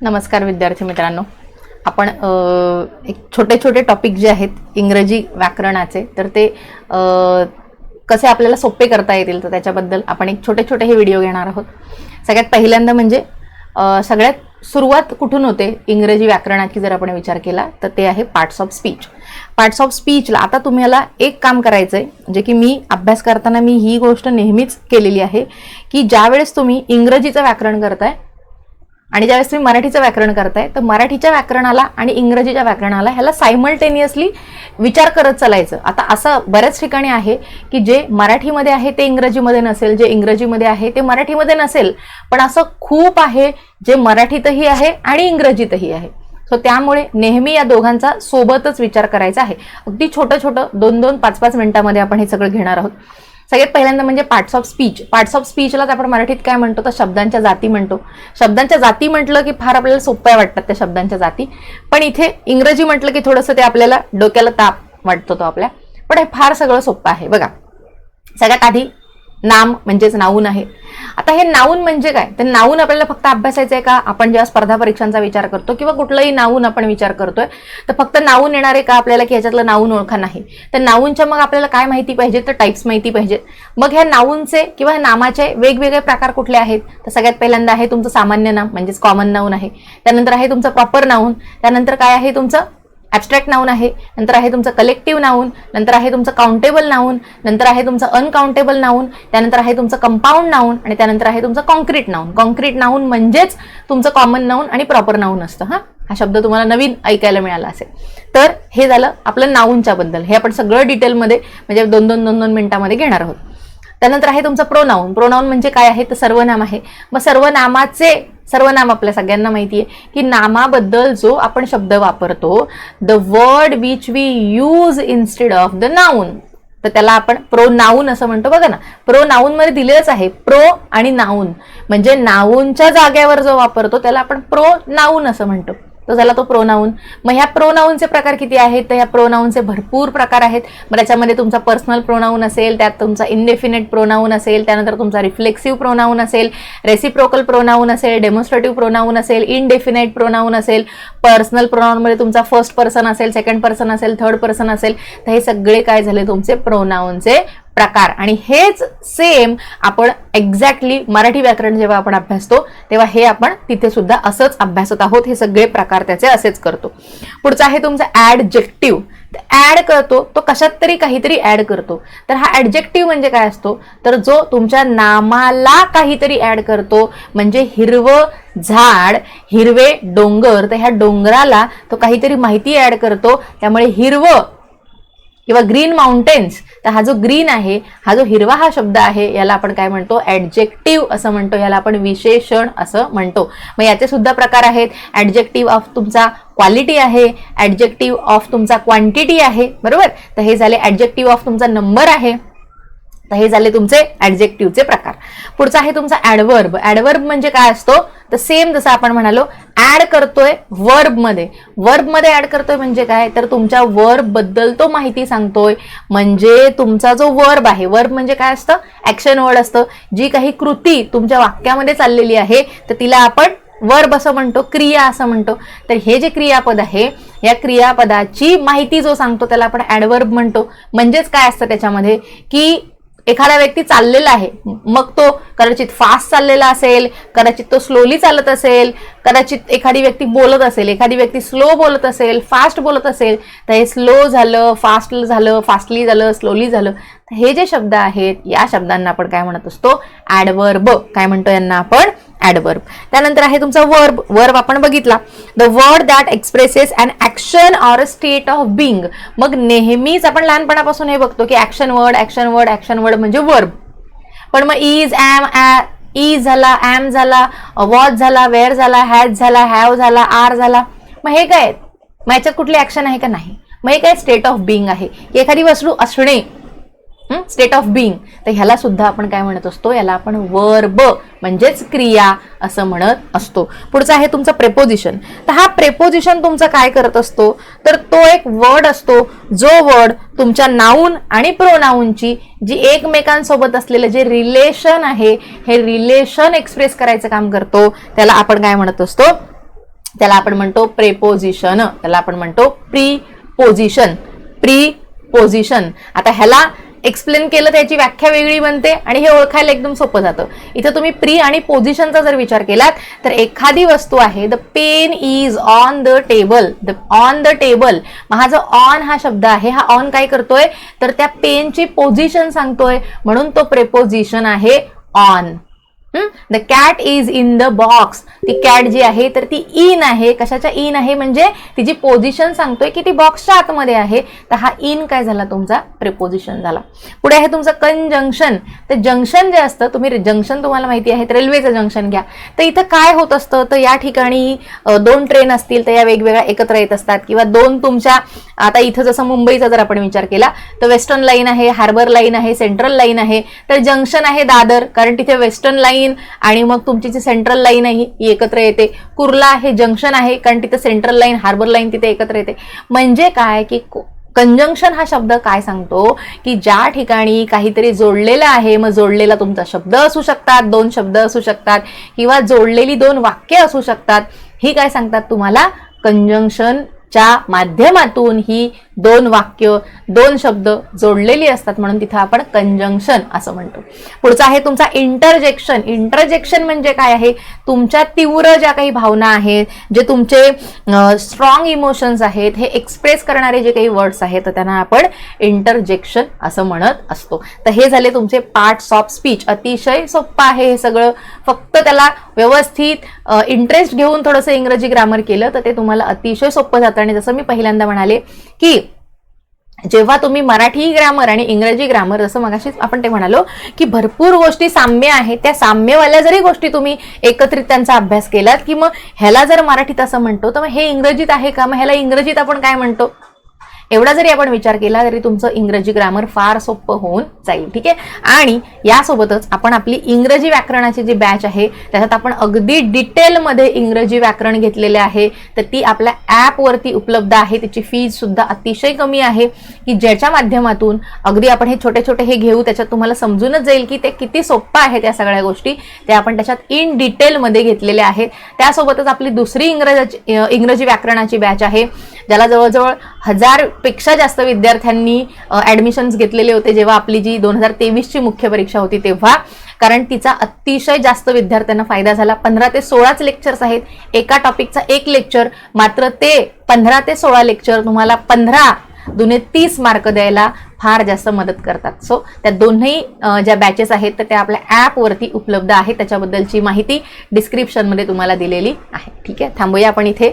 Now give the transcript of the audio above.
नमस्कार विद्यार्थी मित्रांनो. आपण एक छोटे छोटे टॉपिक जे आहेत इंग्रजी व्याकरणाचे तर ते कसे आपल्याला सोपे करता येतील तर त्याच्याबद्दल आपण एक छोटे छोटे हे व्हिडिओ घेणार आहोत. सगळ्यात पहिल्यांदा म्हणजे सगळ्यात सुरुवात कुठून होते इंग्रजी व्याकरणाची जर आपण विचार केला तर ते आहे parts of speech parts of स्पीचला आता तुम्हाला एक काम करायचं आहे जे म्हणजे की मी अभ्यास करताना मी ही गोष्ट नेहमीच केलेली आहे की ज्यावेळेस तुम्ही इंग्रजीचं व्याकरण करताय आणि ज्यावेळेस तुम्ही मराठीचं व्याकरण करताय तर मराठीच्या व्याकरणाला आणि इंग्रजीच्या व्याकरणाला ह्याला सायमल्टेनियसली विचार करत चालायचं. आता असं बऱ्याच ठिकाणी आहे की जे मराठीमध्ये आहे ते इंग्रजीमध्ये नसेल जे इंग्रजीमध्ये आहे ते मराठीमध्ये नसेल पण असं खूप आहे जे मराठीतही आहे आणि इंग्रजीतही आहे. सो त्यामुळे नेहमी या दोघांचा सोबतच विचार करायचा आहे. अगदी छोटं छोटं दोन दोन पाच पाच मिनिटामध्ये आपण हे सगळं घेणार आहोत. सगळ्यात पहिल्यांदा म्हणजे parts of speech parts of स्पीचलाच आपण मराठीत काय म्हणतो? तर शब्दांच्या जाती म्हणतो. शब्दांच्या जाती म्हटलं की फार आपल्याला सोप्या वाटतात त्या शब्दांच्या जाती. पण इथे इंग्रजी म्हटलं की थोडंसं ते आपल्याला डोक्याला ताप वाटतो तो आपल्या. पण हे फार सगळं सोपं आहे. बघा. सगळ्यात आधी नाम म्हणजेच नाऊन आहे. आता हे नाऊन म्हणजे काय? तर नाऊन आपल्याला फक्त अभ्यासायचं आहे का? आपण जेव्हा स्पर्धा परीक्षांचा विचार करतो किंवा कुठलंही नाऊन आपण विचार करतोय तर फक्त नाऊन येणार आहे का आपल्याला की ह्याच्यातलं नाऊन ओळखा नाही? तर नाऊनच्या मग आपल्याला काय माहिती पाहिजे? तर टाईप्स माहिती पाहिजेत. मग ह्या नाऊनचे किंवा नामाचे वेगवेगळे प्रकार कुठले आहेत? तर सगळ्यात पहिल्यांदा आहे तुमचं सामान्य नाम म्हणजेच कॉमन नाऊन आहे. त्यानंतर आहे तुमचं प्रॉपर नाऊन त्यानंतर काय आहे तुमचं ॲबस्ट्रॅक्ट नाऊन आहे नंतर आहे तुमचं कलेक्टिव्ह नाऊन नंतर आहे तुमचं काउंटेबल नाऊन नंतर आहे तुमचं अनकाउंटेबल नाऊन त्यानंतर आहे तुमचं कंपाऊंड नाऊन आणि त्यानंतर आहे तुमचं कॉन्क्रीट नाऊन कॉन्क्रीट नाऊन म्हणजेच तुमचं कॉमन नाऊन आणि प्रॉपर नाऊन असतं हा? हा शब्द तुम्हाला नवीन ऐकायला मिळाला असेल. तर हे झालं आपलं नाऊनच्याबद्दल हे आपण सगळं डिटेलमध्ये म्हणजे दोन दोन दोन दोन मिनिटामध्ये घेणार आहोत. त्यानंतर आहे तुमचं प्रोनाऊन प्रोनाऊन म्हणजे काय आहे? तर सर्वनाम आहे. मग सर्वनामाचे सर्वनाम आपल्या सगळ्यांना माहिती आहे की नामाबद्दल जो आपण शब्द वापरतो the word which we use instead of the noun तर त्याला आपण प्रो नाऊन असं म्हणतो. बघा ना प्रो नाऊनमध्ये दिलेलंच आहे. प्रो आणि नाऊन म्हणजे नाऊनच्या जाग्यावर जो वापरतो त्याला आपण प्रो नाऊन असं म्हणतो. तो झाला तो प्रोनाऊन मग ह्या प्रोनाऊनचे प्रकार किती आहेत? तर ह्या प्रोनाऊनचे भरपूर प्रकार आहेत. मग त्याच्यामध्ये तुमचा पर्सनल प्रोनाऊन असेल त्यात तुमचा इनडेफिनेट प्रोनाऊन असेल त्यानंतर तुमचा रिफ्लेक्सिव्ह प्रोनाऊन असेल रेसिप्रोकल प्रोनाऊन असेल डेमॉन्स्ट्रेटिव्ह प्रोनाऊन असेल इनडेफिनेट प्रोनाऊन असेल पर्सनल प्रोनाऊनमध्ये तुमचा फर्स्ट पर्सन असेल सेकंड पर्सन असेल थर्ड पर्सन असेल. तर हे सगळे काय झाले तुमचे प्रोनाऊनचे प्रकार. आणि हेच सेम आपण एक्झॅक्टली मराठी व्याकरण जेव्हा आपण अभ्यासतो तेव्हा हे आपण तिथे सुद्धा असंच अभ्यासत आहोत. हे सगळे प्रकार त्याचे असेच करतो. पुढचं आहे तुमचं ऍडजेक्टिव्ह ऍड करतो तो कशात तरी काहीतरी ऍड करतो. तर हा ऍडजेक्टिव्ह म्हणजे काय असतो? तर जो तुमच्या नामाला काहीतरी ऍड करतो म्हणजे हिरवं झाड हिरवे डोंगर तर ह्या डोंगराला तो काहीतरी माहिती ऍड करतो. त्यामुळे हिरवं किंवा ग्रीन माउंटेन्स तर हा जो ग्रीन आहे हा जो हिरवा हा शब्द आहे याला आपण काय म्हणतो? ऍडजेक्टिव्ह असं म्हणतो याला आपण विशेषण असं म्हणतो. मग याचे सुद्धा प्रकार आहेत. ऍडजेक्टिव्ह ऑफ तुमचा क्वालिटी आहे. ऍडजेक्टिव्ह ऑफ तुमचा क्वांटिटी आहे. बरोबर? तर हे झाले ऍडजेक्टिव्ह ऑफ तुमचा नंबर आहे. तर हे झाले तुमचे ऍडजेक्टिव्हचे प्रकार. पुढचा आहे तुमचा ऍडवर्ब ऍडवर्ब म्हणजे काय असतो? तर सेम जसं आपण म्हणालो ऍड करतोय वर्बमध्ये वर्बमध्ये ऍड करतोय म्हणजे काय? तर तुमच्या वर्बबद्दल तो माहिती सांगतोय. म्हणजे तुमचा जो वर्ब आहे वर्ब म्हणजे काय असतं? ऍक्शन वर्ड असतं. जी काही कृती तुमच्या वाक्यामध्ये चाललेली आहे तर तिला आपण वर्ब असं म्हणतो क्रिया असं म्हणतो. तर हे जे क्रियापद आहे या क्रियापदाची माहिती जो सांगतो त्याला आपण ऍडवर्ब म्हणतो. म्हणजेच काय असतं त्याच्यामध्ये? की एखादा व्यक्ती चाललेला आहे मग तो कदाचित फास्ट चाललेला असेल कदाचित तो स्लोली चालत असेल कदाचित एखादी व्यक्ती बोलत असेल एखादी व्यक्ती स्लो बोलत असेल फास्ट बोलत असेल तर हे स्लो झालं फास्ट झालं फास्टली झालं स्लोली झालं हे जे शब्द आहेत या शब्दांना आपण काय म्हणत असतो? ऍडवर्ब काय म्हणतो यांना आपण? ऍडवर्ब त्यानंतर आहे तुमचा वर्ब वर्ब आपण बघितला. The word that expresses an action or a state of being मग नेहमीच आपण लहानपणापासून हे बघतो की action word action word action word म्हणजे वर्ब पण मग इज ॲम ॲ इज झाला ॲम झाला वॉच झाला वेअर झाला हॅज झाला हॅव झाला आर झाला. मग हे काय? मग याच्यात कुठली ऍक्शन आहे का नाही? मग हे काय? स्टेट ऑफ बिंग आहे. की एखादी वस्तू असणे स्टेट ऑफ बिईंग तर ह्याला सुद्धा आपण काय म्हणत असतो? याला आपण वर्ब म्हणजेच क्रिया असं म्हणत असतो. पुढचं आहे तुमचं प्रेपोजिशन तर हा प्रेपोजिशन तुमचा काय करत असतो? तर तो एक वर्ड असतो. जो वर्ड तुमच्या नाऊन आणि प्रोनाऊनची जी एकमेकांसोबत असलेलं जे रिलेशन आहे हे रिलेशन एक्सप्रेस करायचं काम करतो. त्याला आपण काय म्हणत असतो? त्याला आपण म्हणतो प्रेपोजिशन त्याला आपण म्हणतो प्री पोझिशन प्री पोझिशन आता ह्याला एक्सप्लेन केलं त्याची व्याख्या वेगळी बनते आणि हे ओळखायला एकदम सोपं जातं. इथं तुम्ही प्री आणि पोझिशनचा जर विचार केलात तर एखादी वस्तू आहे the pen is on the table the on the table हा जो ऑन हा शब्द आहे हा ऑन काय करतोय? तर त्या पेनची पोझिशन सांगतोय. म्हणून तो प्रेपोझिशन आहे on the cat is in the box ती कॅट जी आहे तर ती इन आहे. कशाच्या इन आहे? म्हणजे तिची पोझिशन सांगतोय की ती बॉक्सच्या आतमध्ये आहे. तर हा इन काय झाला तुमचा? प्रिपोजिशन झाला. पुढे आहे तुमचं कंजंक्शन तर जंक्शन जे असतं तुम्ही जंक्शन तुम्हाला माहिती आहे रेल्वेचं जंक्शन घ्या. तर इथं काय होत असतं? तर या ठिकाणी दोन ट्रेन असतील तर या वेगवेगळ्या एकत्र येत असतात. किंवा दोन तुमच्या आता इथं जसं मुंबईचा जर आपण विचार केला तर वेस्टर्न लाईन आहे हार्बर लाईन आहे सेंट्रल लाईन आहे तर जंक्शन आहे दादर कारण तिथे वेस्टर्न लाईन आणि मग तुमची जी सेंट्रल लाईन आहे ही एकत्र येते. कुर्ला हे जंक्शन आहे कारण तिथे सेंट्रल लाईन हार्बर लाईन तिथे एकत्र येते. म्हणजे काय की कंजंक्शन हा शब्द काय सांगतो? की ज्या ठिकाणी काहीतरी जोडलेलं आहे मग जोडलेला तुमचा शब्द असू शकतात दोन शब्द असू शकतात किंवा जोडलेली दोन वाक्य असू शकतात ही काय सांगतात तुम्हाला? कंजंक्शन च्या माध्यमातून ही दोन वाक्य दोन शब्द जोडलेली असतात म्हणून तिथं आपण कंजंक्शन असं म्हणतो. पुढचं आहे तुमचा इंटरजेक्शन इंटरजेक्शन म्हणजे काय आहे? तुमच्या तीव्र ज्या काही भावना आहेत जे तुमचे स्ट्रॉंग इमोशन्स आहेत हे एक्सप्रेस करणारे जे काही वर्ड्स आहेत तर त्यांना आपण इंटरजेक्शन असं म्हणत असतो. तर हे झाले तुमचे पार्ट्स ऑफ स्पीच अतिशय सोप्पं आहे हे सगळं. फक्त त्याला व्यवस्थित इंटरेस्ट घेऊन थोडंसं इंग्रजी ग्रामर केलं तर ते तुम्हाला अतिशय सोपं जातं. आणि जसं मी पहिल्यांदा म्हणाले की जेव्हा तुम्ही मराठी ग्रामर आणि इंग्रजी ग्रामर जसं मगाशीच आपण ते म्हणालो की भरपूर गोष्टी साम्य आहेत त्या साम्यवाल्या जरी गोष्टी तुम्ही एकत्रित त्यांचा अभ्यास केलात की मग ह्याला जर मराठीत असं म्हणतो तर मग हे इंग्रजीत आहे का? मग ह्याला इंग्रजीत आपण काय म्हणतो? एवढा जरी आपण विचार केला तरी तुमचं इंग्रजी ग्रामर फार सोपं होऊन जाईल ठीक आहे? आणि यासोबतच आपण आपली इंग्रजी व्याकरणाची जी बॅच आहे त्याच्यात आपण अगदी डिटेलमध्ये इंग्रजी व्याकरण घेतलेले आहे तर ती आपल्या ॲपवरती उपलब्ध आहे. त्याची फीज सुद्धा अतिशय कमी आहे की ज्याच्या माध्यमातून अगदी आपण हे छोटे छोटे हे घेऊ त्याच्यात तुम्हाला समजूनच जाईल की ते किती सोप्पं आहे त्या सगळ्या गोष्टी. ते आपण त्याच्यात इन डिटेलमध्ये घेतलेले आहेत त्यासोबतच आपली दुसरी इंग्रजी इंग्रजी व्याकरणाची बॅच आहे. ज्याला जवळजवळ हजारपेक्षा जास्त विद्यार्थ्यांनी ॲडमिशन्स घेतलेले होते जेव्हा आपली जी दोन हजार तेवीसची मुख्य परीक्षा होती तेव्हा. कारण तिचा अतिशय जास्त विद्यार्थ्यांना फायदा झाला. पंधरा ते सोळाच लेक्चर्स आहेत. एका टॉपिकचा एक लेक्चर मात्र ते पंधरा ते सोळा लेक्चर तुम्हाला पंधरा दुने तीस मार्क द्यायला फार जास्त मदत करतात. सो त्या दोन्ही ज्या बॅचेस आहेत तर त्या आपल्या ॲपवरती उपलब्ध आहेत. त्याच्याबद्दलची माहिती डिस्क्रिप्शनमध्ये तुम्हाला दिलेली आहे. ठीक आहे? थांबूया आपण इथे.